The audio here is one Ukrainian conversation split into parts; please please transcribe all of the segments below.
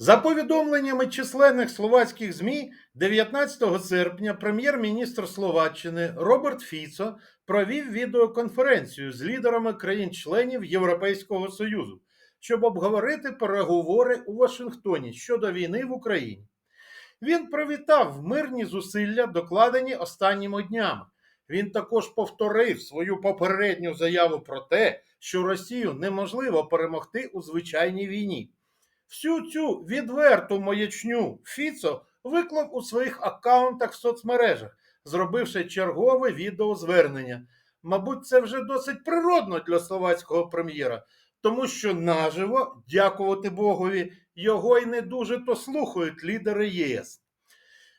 За повідомленнями численних словацьких ЗМІ, 19 серпня прем'єр-міністр Словаччини Роберт Фіцо провів відеоконференцію з лідерами країн-членів Європейського Союзу, щоб обговорити переговори у Вашингтоні щодо війни в Україні. Він привітав мирні зусилля, докладені останніми днями. Він також повторив свою попередню заяву про те, що Росію неможливо перемогти у звичайній війні. Всю цю відверту маячню Фіцо виклав у своїх аккаунтах в соцмережах, зробивши чергове відеозвернення. Мабуть, це вже досить природно для словацького прем'єра, тому що наживо, дякувати Богові, його й не дуже то слухають лідери ЄС.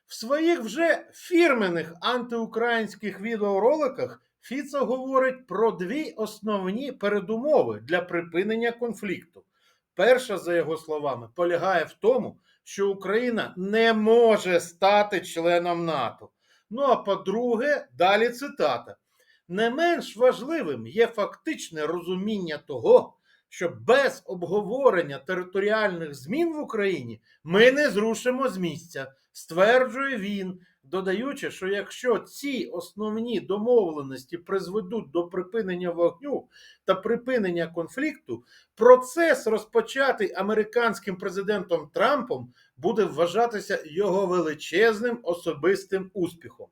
В своїх вже фірменних антиукраїнських відеороликах Фіцо говорить про дві основні передумови для припинення конфлікту. Перша, за його словами, полягає в тому, що Україна не може стати членом НАТО. Ну а по-друге, далі цитата: не менш важливим є фактичне розуміння того, що без обговорення територіальних змін в Україні ми не зрушимо з місця, стверджує він, додаючи, що якщо ці основні домовленості призведуть до припинення вогню та припинення конфлікту, процес, розпочатий американським президентом Трампом, буде вважатися його величезним особистим успіхом.